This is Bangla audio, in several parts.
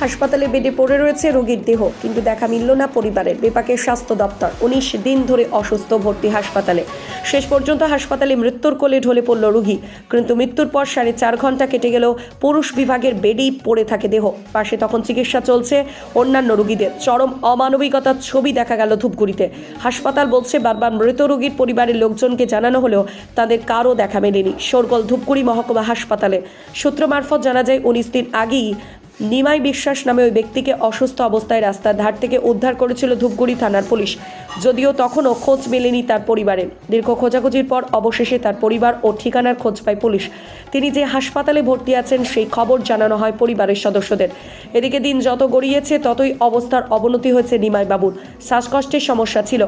হাসপাতালে বেডে পড়ে রয়েছে রোগীর দেহ, কিন্তু দেখা মিলল না পরিবারের। বিপাকের স্বাস্থ্য দপ্তর উনিশ দিন ধরে অসুস্থ ভর্তি হাসপাতালে। শেষ পর্যন্ত হাসপাতালে মৃত্যুর কোলে ঢলে পড়ল রোগী। কিন্তু মৃত্যুর পর সাড়ে চার ঘণ্টা কেটে গেলেও পুরুষ বিভাগের বেডেই পড়ে থাকে দেহ। পাশে তখন চিকিৎসা চলছে অন্যান্য রোগীদের। চরম অমানবিকতার ছবি দেখা গেল ধূপগুড়িতে। হাসপাতাল বলছে, বারবার মৃত রোগীর পরিবারের লোকজনকে জানানো হলেও তাদের কারও দেখা মেলেনি। শোরগোল ধূপগুড়ি মহকুমা হাসপাতালে। সূত্র মারফত জানা যায়, উনিশ দিন আগেই নিমাই বিশ্বাস নামে ওই ব্যক্তিকে অসুস্থ অবস্থায় রাস্তার ধার থেকে উদ্ধার করেছিল ধূপগুড়ি থানার পুলিশ। যদিও তখনও খোঁজ মেলেনি তার পরিবারে দীর্ঘ খোঁজাখুঁজির পর অবশেষে তার পরিবার ও ঠিকানার খোঁজ পায় পুলিশ। তিনি যে হাসপাতালে ভর্তি আছেন, সেই খবর জানানো হয় পরিবারের সদস্যদের। এদিকে দিন যত গড়িয়েছে, ততই অবস্থার অবনতি হয়েছে নিমাই বাবুর শ্বাসকষ্টের সমস্যা ছিল।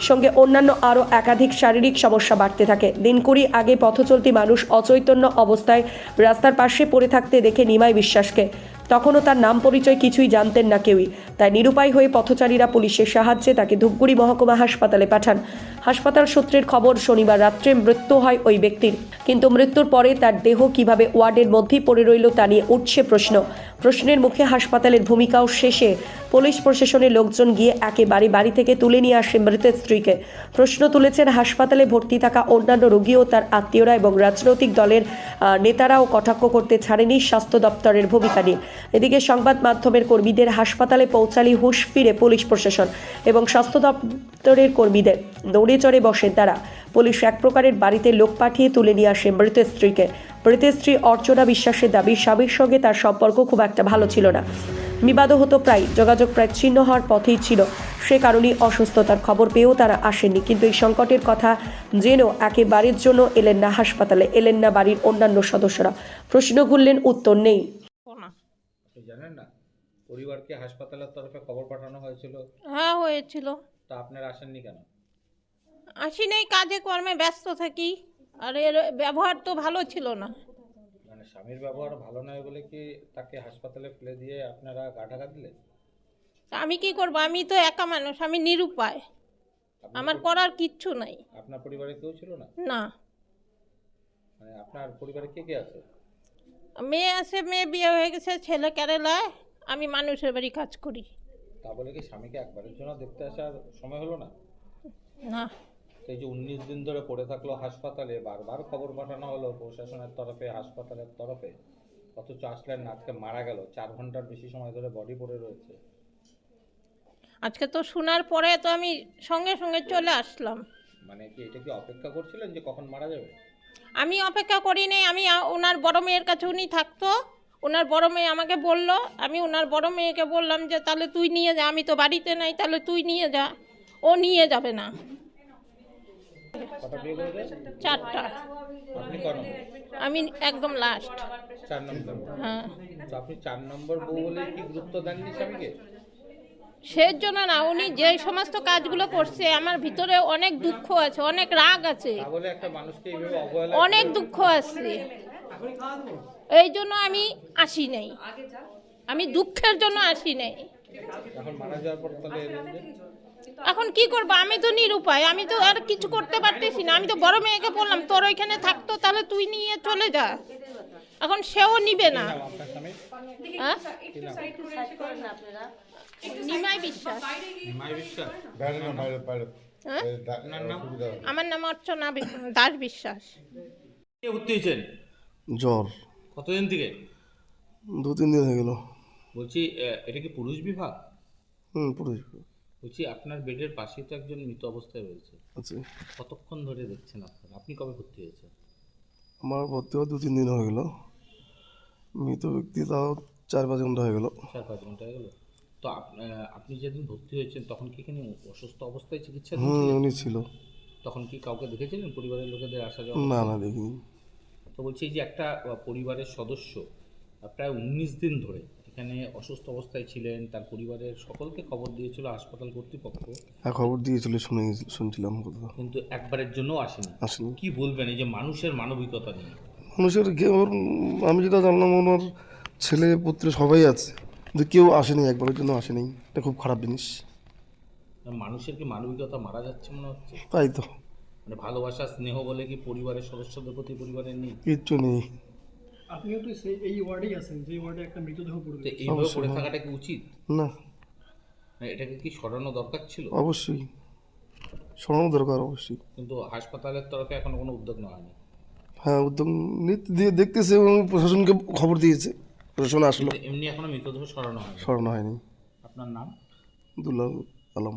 সঙ্গে অন্যান্য আরও একাধিক শারীরিক সমস্যা বাড়তে থাকে। দিন কুড়ি আগে পথচলতি মানুষ অচৈতন্য অবস্থায় রাস্তার পাশে পড়ে থাকতে দেখে নিমাই বিশ্বাসকে। তখনও তার নাম পরিচয় কিছুই জানতেন না কেউই। তাই নিরুপায় হয়ে পথচারীরা পুলিশের সাহায্যে তাকে ধূপগুড়ি মহকুমা হাসপাতালে পাঠান। হাসপাতাল সূত্রের খবর, শনিবার রাত্রে মৃত্যু হয় ওই ব্যক্তির। কিন্তু মৃত্যুর পরে তার দেহ কীভাবে ওয়ার্ডের মধ্যেই পড়ে রইল তা নিয়ে উঠছে প্রশ্ন। প্রশ্নের মুখে হাসপাতালের ভূমিকাও শেষে। পুলিশ প্রশাসনের লোকজন গিয়ে একেবারে বাড়ি থেকে তুলে নিয়ে আসে মৃতের স্ত্রীকে। প্রশ্ন তুলেছেন, হাসপাতালে ভর্তি থাকা অন্যান্য রোগী ও তার আত্মীয়রা এবং রাজনৈতিক দলের নেতারাও কটাক্ষ করতে ছাড়েনি স্বাস্থ্য দপ্তরের ভূমিকা নিয়ে। এদিকে সংবাদ মাধ্যমের কর্মীদের হাসপাতালে পৌঁছালি হুশ ফিরে পুলিশ প্রশাসন এবং স্বাস্থ্য দপ্তরের কর্মীদের। দৌড়ে চড়ে বসেন তারা। পুলিশ এক প্রকারের বাড়িতে লোক পাঠিয়ে তুলে নিয়ে আসে মৃতের স্ত্রীকে মৃতের স্ত্রী অর্চনা বিশ্বাসের দাবি স্বামীর সঙ্গে তার সম্পর্ক খুব একটা ভালো ছিল না। বিবাদও হতো প্রায় যোগাযোগ প্রায় ছিন্ন হওয়ার পথেই ছিল। সে কারণেই অসুস্থতার খবর পেয়েও তারা আসেননি। কিন্তু এই সংকটের কথা জেনেও একেবারের জন্য এলেন না হাসপাতালে এলেন না বাড়ির অন্যান্য সদস্যরা। প্রশ্ন করলেন উত্তর নেই। জানেন না পরিবারকে হাসপাতালের তরফে খবর পাঠানো হয়েছিল? হ্যাঁ হয়েছিল। তা আপনারা আসেননি কেন? আসি নেই কাজে কর্মে ব্যস্ত থাকি। আর এর ব্যবহার তো ভালো ছিল না। মানে স্বামীর ব্যবহার ভালো নয় বলে কি তাকে হাসপাতালে ফেলে দিয়ে আপনারা গা ঢাকা দিলেন? আমি কি করব? আমি তো একা মানুষ আমি নিরুপায়। আমার করার কিচ্ছু নাই। আপনার পরিবারে কেউ ছিল না? না। মানে আপনার পরিবারে কে কে আছে? মেয়ে আছে মেয়ে বিয়ে হয়ে গেছে ছেলে কেরালায়। আমি মানুষের বাড়ি কাজ করি। তা বলে কি স্বামীকে একবারের জন্য দেখতে আসার সময় হলো না? না। এই যে উনিশ দিন ধরে পড়ে থাকল হাসপাতালে বারবার খবর পাঠানো হলো প্রশাসনের তরফে হাসপাতালের তরফে। অথচ আসলেন না আজকে মারা গেল। চার ঘণ্টার বেশি সময় ধরে বডি পড়ে রয়েছে। আজকে তো শোনার পরে তো আমি সঙ্গে সঙ্গে চলে আসলাম। মানে কি এটা কি অপেক্ষা করছিলেন যে কখন মারা যাবে? আমি অপেক্ষা করি নাই আমি ওনার বড় মেয়ের কাছে উনি থাকতো। ওনার বড় মেয়ে আমাকে বলল আমি ওনার বড় মেয়েকে বললাম যে তাহলে তুই নিয়ে যা আমি তো বাড়িতে নাই তাহলে তুই নিয়ে যা। ও নিয়ে যাবে না। চারটা। আমি একদম লাস্ট চার নম্বর হ্যাঁ। তো আপনি চার নম্বর বউ বলে কি গুরুত্ব দেননি স্বামীকে? সেই জন্য না উনি যে সমস্ত কাজগুলো করছে আমার ভিতরে অনেক দুঃখ আছে অনেক রাগ আছে। অনেক দুঃখ আছে। এই জন্য আমি আসি নাই। আমি দুঃখের জন্য আসি নাই। এখন কি করব? আমি তো নিরুপায় আমি তো আর কিছু করতে পারতেছি না। আমি তো বড় মেয়েকে বললাম তোর ওইখানে থাকতো তাহলে তুই নিয়ে চলে যা। এখন সেও নিবে না। হ্যাঁ? নিমাই বিশ্বাস। হ্যাঁ? আমার নাম অর্চনা দাস বিশ্বাস। কে ভর্তি হয়েছেন? জ্বর। কতদিন থেকে? দু তিন দিন হয়ে গেল। বলছি এটা কি পুরুষ বিভাগ? হুম পুরুষ বলছি আপনার বেডের পাশেই তো একজন মৃত অবস্থায় রয়েছে। আছে কতক্ষণ ধরে দেখছেন আপনারা আপনি কবে ভর্তি হয়েছেন? আমার ভর্তি হওয়া দু তিন দিন হয়ে গেল। মৃত ব্যক্তি তাও চার পাঁচ ঘণ্টা হয়ে গেল। চার পাঁচ ঘণ্টা হয়ে গেল। তো আপনি যেদিন ভর্তি হয়েছেন তখন কি এখানে অসুস্থ অবস্থায় চিকিৎসা উনি ছিল। তখন কি কাউকে দেখেছিলেন? পরিবারের লোকেদের আসা যাওয়া? না না দেখিনি। তো বলছি এই যে একটা পরিবারের সদস্য প্রায় উনিশ দিন ধরে এখানে অসুস্থ অবস্থায় ছিলেন তার পরিবারের সকলকে খবর দিয়েছিল হাসপাতাল কর্তৃপক্ষ। হ্যাঁ খবর দিয়েছিল শুনে শুনছিলাম কথা। কিন্তু একবারের জন্য আসেনি। আসেনি। কি বলবেন এই যে মানুষের মানবিকতা নিয়ে? মানুষের ওর আমি যেটা জানলাম ওনার ছেলে পুত্র সবাই আছে। কিন্তু কেউ আসেনি একবারের জন্য আসেনি। এটা খুব খারাপ জিনিস। মানুষের কি মানবিকতা মারা যাচ্ছে মনে হচ্ছে? তাই তো। মানে ভালোবাসা স্নেহ বলে কি পরিবারের সদস্যদের প্রতি পরিবারের নেই? কিচ্ছু নেই। আপনিও তো সেই এই ওয়ার্ডেই আছেন যে ওয়ার্ডে একটা মৃতদেহ পড়ে তো। এইভাবে পড়ে হ্যাঁ। থাকাটা কি উচিত? না। মানে এটাকে কি সরানো দরকার ছিল? অবশ্যই। সরানো দরকার অবশ্যই। কিন্তু হাসপাতালের তরফে এখন কোনো উদ্যোগ নেওয়া হয়নি। হ্যাঁ উদ্যোগ নিতে দিয়ে দেখতেছে এবং প্রশাসনকে খবর দিয়েছে। প্রশাসন আসলো। এমনি এখনও মৃতদেহ সরানো হয়নি। সরানো হয়নি। আপনার নাম? দুলাল আলম।